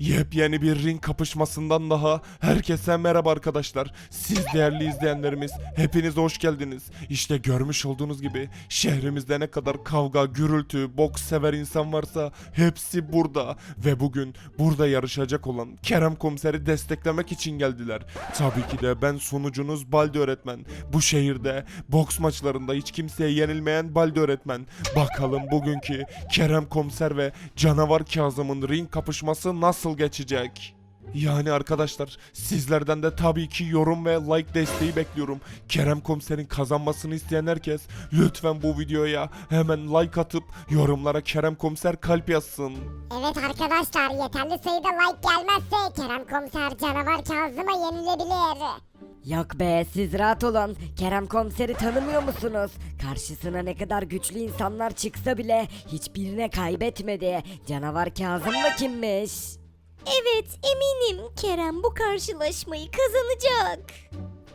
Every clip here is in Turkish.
Yepyeni bir ring kapışmasından daha herkese merhaba arkadaşlar. Siz değerli izleyenlerimiz hepiniz hoş geldiniz. İşte görmüş olduğunuz gibi şehrimizde ne kadar kavga, gürültü, boks sever insan varsa hepsi burada. Ve bugün burada yarışacak olan Kerem Komiser'i desteklemek için geldiler. Tabii ki de ben sonucunuz Baldi öğretmen. Bu şehirde boks maçlarında hiç kimseye yenilmeyen Baldi öğretmen. Bakalım bugünkü Kerem Komiser ve Canavar Kazım'ın ring kapışması nasıl geçecek? Yani arkadaşlar sizlerden de tabii ki yorum ve like desteği bekliyorum. Kerem Komiser'in kazanmasını isteyen herkes lütfen bu videoya hemen like atıp yorumlara Kerem Komiser kalp yazsın. Evet arkadaşlar yeterli sayıda like gelmezse Kerem Komiser canavar Kazım'a yenilebilir. Yok be siz rahat olun. Kerem komiseri tanımıyor musunuz? Karşısına ne kadar güçlü insanlar çıksa bile hiçbirine kaybetmedi. Canavar Kazım da kimmiş? Evet eminim Kerem bu karşılaşmayı kazanacak.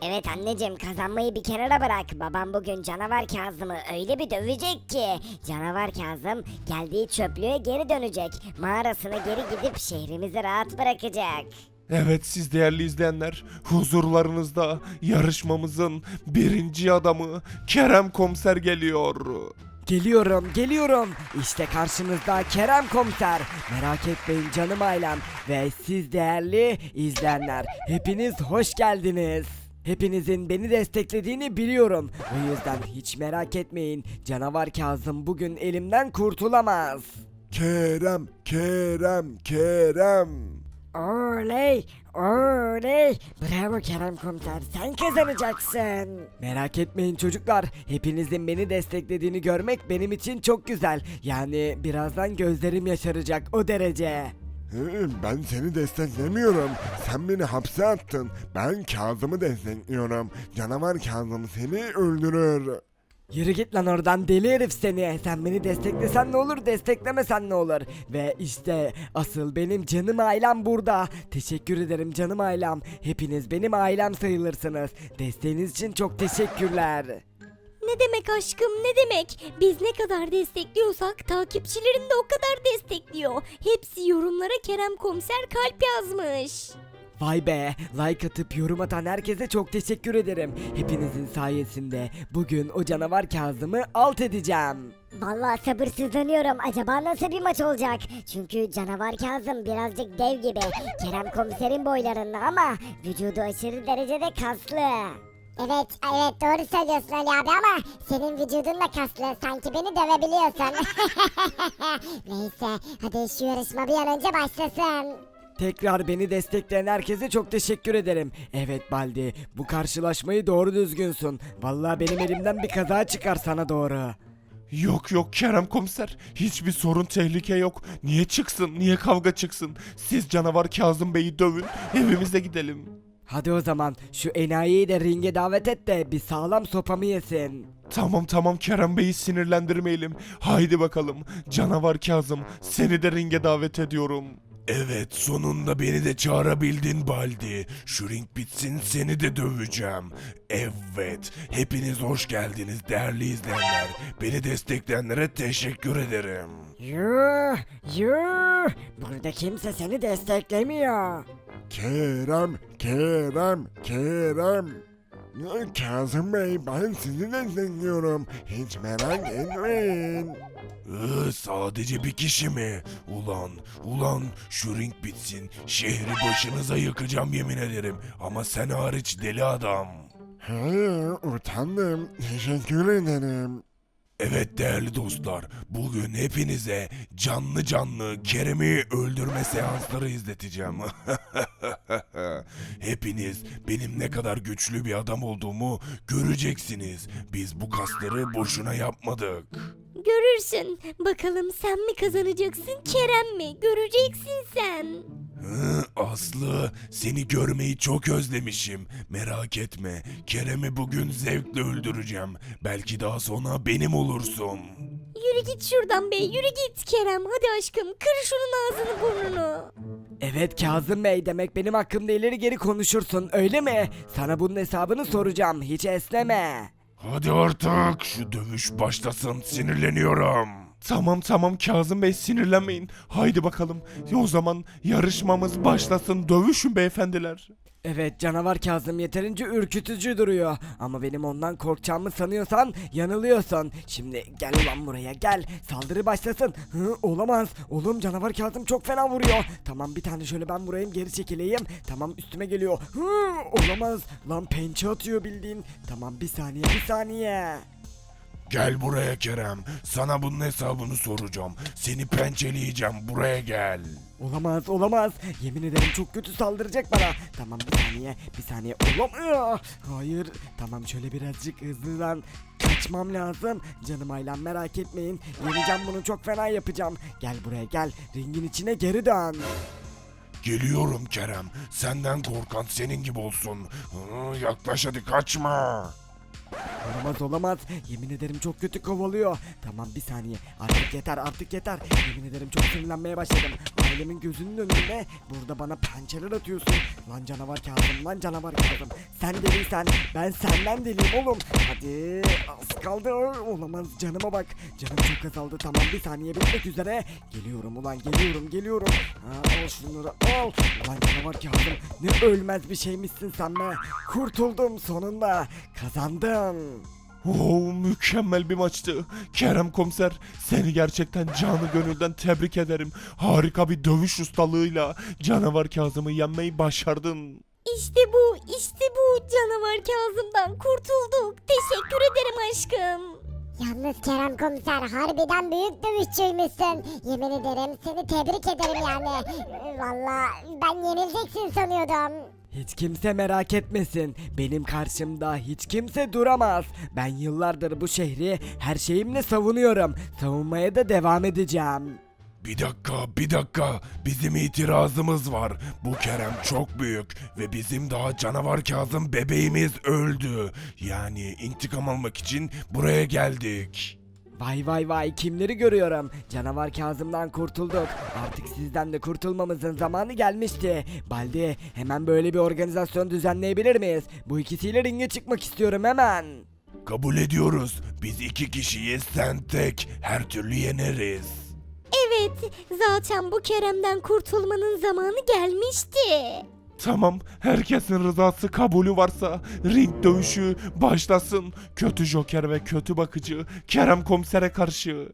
Evet anneciğim kazanmayı bir kenara bırak. Babam bugün canavar Kazım'ı öyle bir dövecek ki. Canavar Kazım geldiği çöplüğe geri dönecek. Mağarasına geri gidip şehrimizi rahat bırakacak. Evet siz değerli izleyenler huzurlarınızda yarışmamızın birinci adamı Kerem Komiser geliyor. Geliyorum, geliyorum. İşte karşınızda Kerem Komiser. Merak etmeyin canım ailem ve siz değerli izleyenler. Hepiniz hoş geldiniz. Hepinizin beni desteklediğini biliyorum. O yüzden hiç merak etmeyin. Canavar Kazım bugün elimden kurtulamaz. Kerem, Kerem, Kerem. Oley! Oley! Bravo Kerem Komiser sen kazanacaksın. Merak etmeyin çocuklar. Hepinizin beni desteklediğini görmek benim için çok güzel. Yani birazdan gözlerim yaşaracak o derece. Hı, Ben seni desteklemiyorum. Sen beni hapse attın. Ben Kazım'ı destekliyorum. Canavar Kazım seni öldürür. Yürü git lan oradan deli herif seni. Sen beni desteklesen ne olur desteklemesen ne olur. Ve işte asıl benim canım ailem burada. Teşekkür ederim canım ailem. Hepiniz benim ailem sayılırsınız. Desteğiniz için çok teşekkürler. Ne demek aşkım ne demek? Biz ne kadar destekliyorsak takipçilerin de o kadar destekliyor. Hepsi yorumlara Kerem Komiser kalp yazmış. Vay be, like atıp yorum atan herkese çok teşekkür ederim. Hepinizin sayesinde bugün o canavar Kazım'ı alt edeceğim. Vallahi sabırsızlanıyorum. Acaba nasıl bir maç olacak? Çünkü canavar Kazım birazcık dev gibi. Kerem komiserin boylarında ama vücudu aşırı derecede kaslı. Evet, evet doğru söylüyorsun Ali abi ama senin vücudun da kaslı. Sanki beni dövebiliyorsun. Neyse, hadi şu yarışma bir an önce başlasın. Tekrar beni destekleyen herkese çok teşekkür ederim. Evet Baldi, bu karşılaşmayı doğru düzgünsün. Vallahi benim elimden bir kaza çıkar sana doğru. Yok yok Kerem Komiser hiçbir sorun tehlike yok. Niye çıksın niye kavga çıksın. Siz canavar Kazım Bey'i dövün evimize gidelim. Hadi o zaman şu enayiyi de ringe davet et de bir sağlam sopamı yesin. Tamam tamam Kerem Bey'i sinirlendirmeyelim. Haydi bakalım canavar Kazım seni de ringe davet ediyorum. Evet sonunda beni de çağırabildin Baldi. Şu ring bitsin seni de döveceğim. Evet hepiniz hoş geldiniz değerli izleyenler. Beni destekleyenlere teşekkür ederim. Yuh, yuh. Burada kimse seni desteklemiyor. Kerem, Kerem, Kerem. Kazım Bey ben sizi destekliyorum. Hiç merak etmeyin. Iı, sadece bir kişi mi? Ulan, ulan şu ring bitsin. Şehri başınıza yıkacağım yemin ederim. Ama sen hariç deli adam. He, utandım. Teşekkür ederim. Evet değerli dostlar, bugün hepinize canlı canlı Kerem'i öldürme seansları izleteceğim. Hepiniz benim ne kadar güçlü bir adam olduğumu göreceksiniz. Biz bu kasları boşuna yapmadık. Görürsün. Bakalım sen mi kazanacaksın Kerem mi? Göreceksin sen. Hı, Aslı, seni görmeyi çok özlemişim. Merak etme, Kerem'i bugün zevkle öldüreceğim. Belki daha sonra benim olursun. Yürü git şuradan be yürü git Kerem. Hadi aşkım kır şunun ağzını burnunu. Evet Kazım Bey demek benim hakkımda ileri geri konuşursun öyle mi? Sana bunun hesabını soracağım hiç esneme. Hadi artık şu dövüş başlasın sinirleniyorum. Tamam tamam Kazım Bey sinirlenmeyin. Haydi bakalım. O zaman yarışmamız başlasın. Dövüşün beyefendiler. Evet canavar Kazım yeterince ürkütücü duruyor. Ama benim ondan korkacağımı sanıyorsan yanılıyorsun. Şimdi gel ulan buraya gel. Saldırı başlasın. Hı, olamaz. Oğlum canavar Kazım çok fena vuruyor. Tamam bir tane şöyle ben vurayım geri çekileyim. Tamam üstüme geliyor. Hı, olamaz. Lan pençe atıyor bildiğin. Tamam bir saniye bir saniye. Gel buraya Kerem. Sana bunun hesabını soracağım. Seni pençeleyeceğim. Buraya gel. Olamaz olamaz. Yemin ederim çok kötü saldıracak bana. Tamam bir saniye bir saniye. Olamıyor. Hayır. Tamam şöyle birazcık hızlıdan kaçmam lazım. Canım ailem merak etmeyin. Yeneceğim bunu çok fena yapacağım. Gel buraya gel. Ringin içine geri dön. Geliyorum Kerem. Senden korkan senin gibi olsun. Hı, yaklaş hadi kaçma. Olamaz olamaz. Yemin ederim çok kötü kovalıyor. Tamam bir saniye. Artık yeter artık yeter. Yemin ederim çok sinirlenmeye başladım. Ailemin gözünün önünde burada bana pençeler atıyorsun. Lan canavar Kazım lan canavar Kazım. Sen deliysen ben senden deliyim oğlum. Hadi az kaldı. Olamaz canıma bak. Canım çok azaldı. Tamam bir saniye bitmek üzere. Geliyorum ulan geliyorum geliyorum. Ha, al şunları al. Ulan canavar Kazım ne ölmez bir şeymişsin sen be. Kurtuldum sonunda. Kazandım. Oo, mükemmel bir maçtı. Kerem komiser seni gerçekten canı gönülden tebrik ederim. Harika bir dövüş ustalığıyla canavar Kazım'ı yenmeyi başardın. İşte bu, işte bu canavar Kazım'dan kurtulduk. Teşekkür ederim aşkım. Yalnız Kerem komiser harbiden büyük dövüşçüymüşsün. Yemin ederim seni tebrik ederim yani. Valla ben yenileceksin sanıyordum. Hiç kimse merak etmesin. Benim karşımda hiç kimse duramaz. Ben yıllardır bu şehri her şeyimle savunuyorum. Savunmaya da devam edeceğim. Bir dakika, bir dakika. Bizim itirazımız var. Bu Kerem çok büyük ve bizim daha canavar Kazım bebeğimiz öldü. Yani intikam almak için buraya geldik. Vay vay vay kimleri görüyorum. Canavar Kazım'dan kurtulduk. Artık sizden de kurtulmamızın zamanı gelmişti. Baldi hemen böyle bir organizasyon düzenleyebilir miyiz? Bu ikisiyle ringe çıkmak istiyorum hemen. Kabul ediyoruz. Biz iki kişiyiz, sen tek. Her türlü yeneriz. Evet, zaten bu Kerem'den kurtulmanın zamanı gelmişti. Tamam, herkesin rızası kabulü varsa ring dövüşü başlasın. Kötü Joker ve kötü bakıcı Kerem komisere karşı.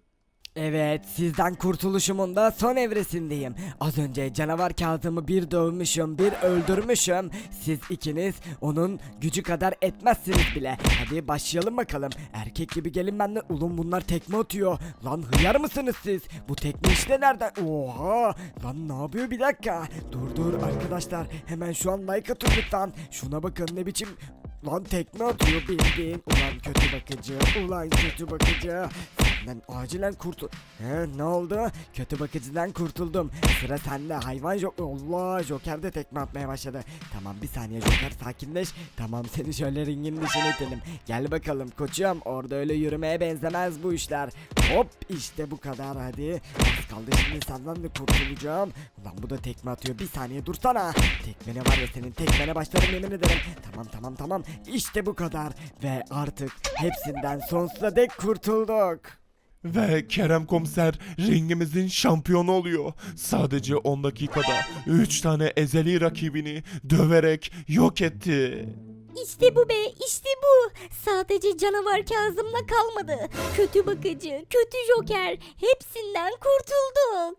Evet, sizden kurtuluşumun da son evresindeyim. Az önce canavar Kazım'ı bir dövmüşüm, bir öldürmüşüm. Siz ikiniz onun gücü kadar etmezsiniz bile. Hadi başlayalım bakalım. Erkek gibi gelin benden. Ulan bunlar tekme atıyor. Lan hıyar mısınız siz? Bu tekme işte nereden? Oha! Lan ne yapıyor bir dakika? Dur dur arkadaşlar. Hemen şu an like atın lütfen. Şuna bakın ne biçim Lan tekme atıyor bildiğin. Ulan kötü bakıcı. Ulan kötü bakıcı. Senden acilen kurtul. He ne oldu? Kötü bakıcıdan kurtuldum. Sıra sende hayvan yok. Allah Joker de tekme atmaya başladı. Tamam bir saniye Joker sakinleş. Tamam seni şöyle ringin dışına itelim. Gel bakalım koçum. Orada öyle yürümeye benzemez bu işler. Hop işte bu kadar hadi. Az kaldı şimdi senden de kurtulacağım. Ulan bu da tekme atıyor. Bir saniye dursana. Tekmene var ya senin tekmene başlarım yemin ederim. Tamam tamam tamam. İşte bu kadar. Ve artık hepsinden sonsuza dek kurtulduk. Ve Kerem komiser ringimizin şampiyonu oluyor. Sadece 10 dakikada 3 tane ezeli rakibini döverek yok etti. İşte bu be, işte bu. Sadece canavar Kazım'la kalmadı. Kötü bakıcı, kötü Joker, hepsinden kurtulduk.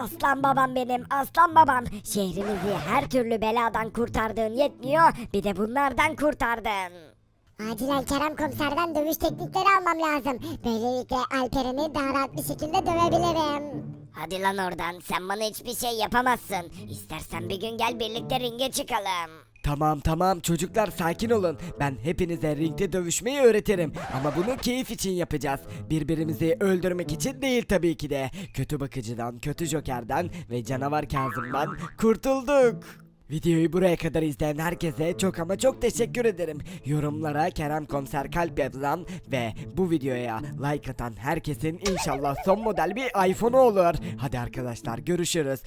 Aslan babam benim aslan babam. Şehrimizi her türlü beladan kurtardığın yetmiyor. Bir de bunlardan kurtardın. Acilen Kerem komiserden dövüş teknikleri almam lazım. Böylelikle Alperen'i daha rahat bir şekilde dövebilirim. Hadi lan oradan sen bana hiçbir şey yapamazsın. İstersen bir gün gel birlikte ringe çıkalım. Tamam tamam çocuklar sakin olun. Ben hepinize ringde dövüşmeyi öğretirim. Ama bunu keyif için yapacağız. Birbirimizi öldürmek için değil tabii ki de. Kötü bakıcıdan, kötü jokerden ve canavar Kazım'dan kurtulduk. Videoyu buraya kadar izleyen herkese çok ama çok teşekkür ederim. Yorumlara Kerem Komiser kalp yazan ve bu videoya like atan herkesin inşallah son model bir iPhone'u olur. Hadi arkadaşlar görüşürüz.